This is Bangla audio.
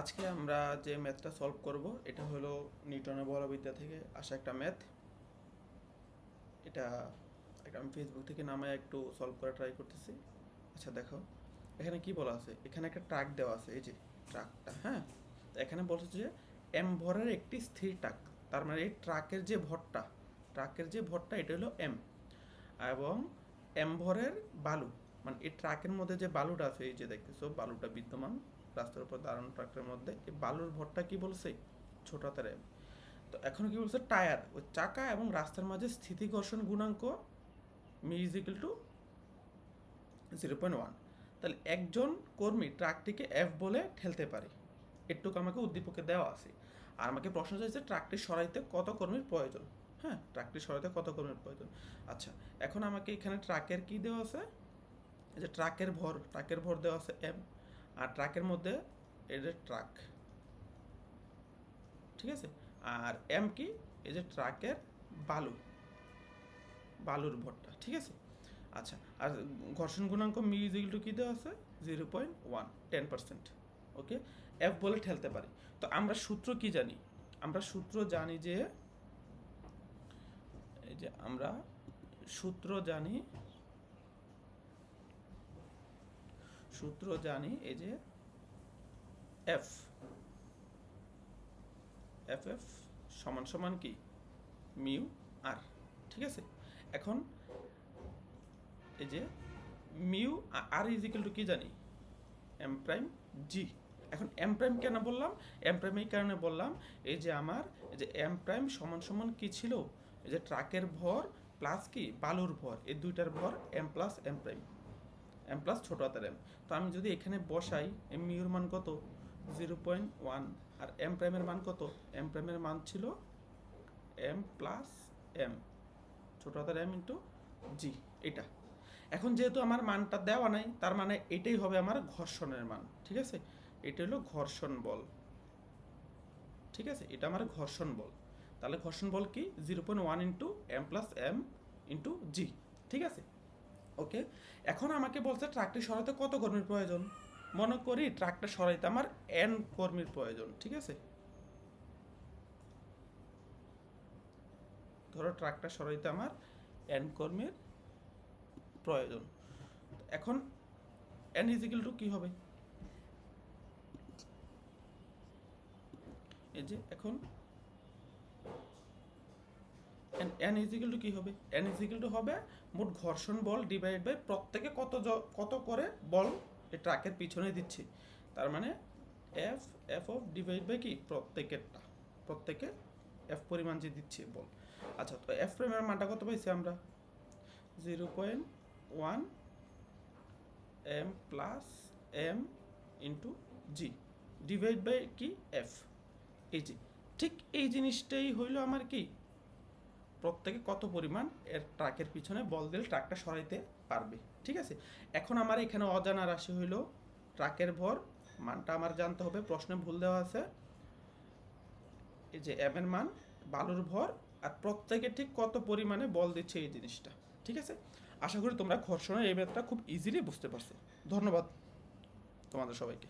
আজকে আমরা যে ম্যাথটা সলভ করব, এটা হলো নিউটনের বলবিদ্যা থেকে আসা একটা ম্যাথ। এটা একটা আমি ফেসবুক থেকে নামায় একটু সলভ করা ট্রাই করতেছি। আচ্ছা দেখো, এখানে কি বলা আছে? এখানে একটা ট্রাক দেওয়া আছে, এই যে ট্রাকটা হ্যাঁ? এখানে বলছে যে এম ভরের একটি স্থির ট্রাক, তার মানে এই ট্রাকের যে ভরটা, ট্রাকের যে ভরটা, এটা হলো এম এবং এম ভরের বালু মানে এই ট্রাকের মধ্যে যে বালুটা আছে, এই যে দেখতেছো, বালুটা বিদ্যমান। রাস্তার উপর দাঁড়ানো ট্রাকের মধ্যে। এই বালুর ভরটা কি বলছে? ছোট হাতের তো এখন কি বলছে? টায়ার। ওই চাকা এবং রাস্তার মাঝে স্থিতি ঘর্ষণ গুণাঙ্ক mu is equal to zero point one. তাহলে একজন কর্মী ট্রাকটিকে এফ বলে ঠেলতে পারে। এটুকু আমাকে উদ্দীপকে দেওয়া আছে। আর আমাকে প্রশ্ন চাইছে, ট্রাকটি সরাইতে কত কর্মীর প্রয়োজন? হ্যাঁ ট্রাকটি সরাইতে কত কর্মীর প্রয়োজন? আচ্ছা এখন আমাকে এখানে ট্রাকের কি দেওয়া আছে? যে ট্রাকের ভর ট্রাকের ভর দেওয়া আছে এম আর ট্রাকের মধ্যে যে ট্রাক, ঠিক আছে? আর এম কি? এই যে ট্রাকের বালু, বালুর ভরটা, ঠিক আছে? আচ্ছা আর ঘর্ষণ গুণাঙ্ক মি ইজ টু কী দেওয়া আছে? Zero point one, ten percent, okay? F বলে ঠেলতে পারি। তো আমরা সূত্র কি জানি? আমরা সূত্র জানি যে, এই যে আমরা সূত্র জানি সূত্র জানি, এই যে এফ এফ এফ সমান সমান কি? মিউ আর, ঠিক আছে? এখন এই যে মিউ আর ইজ ইকুয়াল টু কি জানি? এম প্রাইম জি এখন এম প্রাইম কেন বললাম? এম প্রাইম এই কারণে বললাম, এই যে আমার, এই যে এম প্রাইম সমান সমান কি ছিল? এই যে ট্রাকের ভর প্লাস কি? বালুর ভর। এই দুইটার ভর M plus M prime M plus ছোট হাতের এম তো আমি যদি এখানে বসাই এম মিউর মান কত? Zero point one. আর এম প্রাইমের মান কত? এম প্রাইমের মান ছিল এম প্লাস এম ছোট হাতের এম ইন্টু জি এটা। এখন যেহেতু আমার মানটা দেওয়া নাই, তার মানে এটাই হবে আমার ঘর্ষণের মান, ঠিক আছে? এটা হলো ঘর্ষণ বল। ঠিক আছে? এটা আমার ঘর্ষণ বল। তাহলে ঘর্ষণ বল কি? Zero point one into M plus M into G ঠিক আছে? ওকে? এখন আমাকে বলছে, ট্রাকটি সরাইতে কত কর্মীর প্রয়োজন? মনে করি ট্রাকটা সরাইতে আমার এন কর্মীর প্রয়োজন, ঠিক আছে? ধরো ট্রাকটা সরাইতে আমার এন কর্মীর প্রয়োজন। এখন এন ইজিক্যাল টু কী হবে? এই যে, এখন এন ইজিক্যাল টু কী হবে? এন ইজিক্যাল টু হবে মোট ঘর্ষণ বল ডিভাইড বাই প্রত্যেকে কত জ- কত করে বল এই ট্রাকের পিছনে দিচ্ছে? তার মানে F F of divide by কি? প্রত্যেকেরটা। প্রত্যেকে এফ পরিমাণ যে দিচ্ছে বল। আচ্ছা তো এফ প্রাইমের মানটা কত পাইছি আমরা? Zero point one M plus M into G divide by কি? এফ এই যে, ঠিক এই জিনিসটাই হইল আমার কি? প্রত্যেকে কত পরিমাণ এর ট্রাকের পিছনে বল দিলে ট্রাকটা সরাইতে পারবে, ঠিক আছে? এখন আমার এখানে অজানা রাশি হইল ট্রাকের ভর, মানটা আমার জানতে হবে, প্রশ্নে ভুল দেওয়া আছে। এই যে এম এর মান, বালুর ভর, আর প্রত্যেকে ঠিক কত পরিমাণে বল দিচ্ছে এই জিনিসটা, ঠিক আছে? আশা করি তোমরা ঘর্ষণের এই ম্যাথটা খুব ইজিলি বুঝতে পারছ। ধন্যবাদ তোমাদের সবাইকে।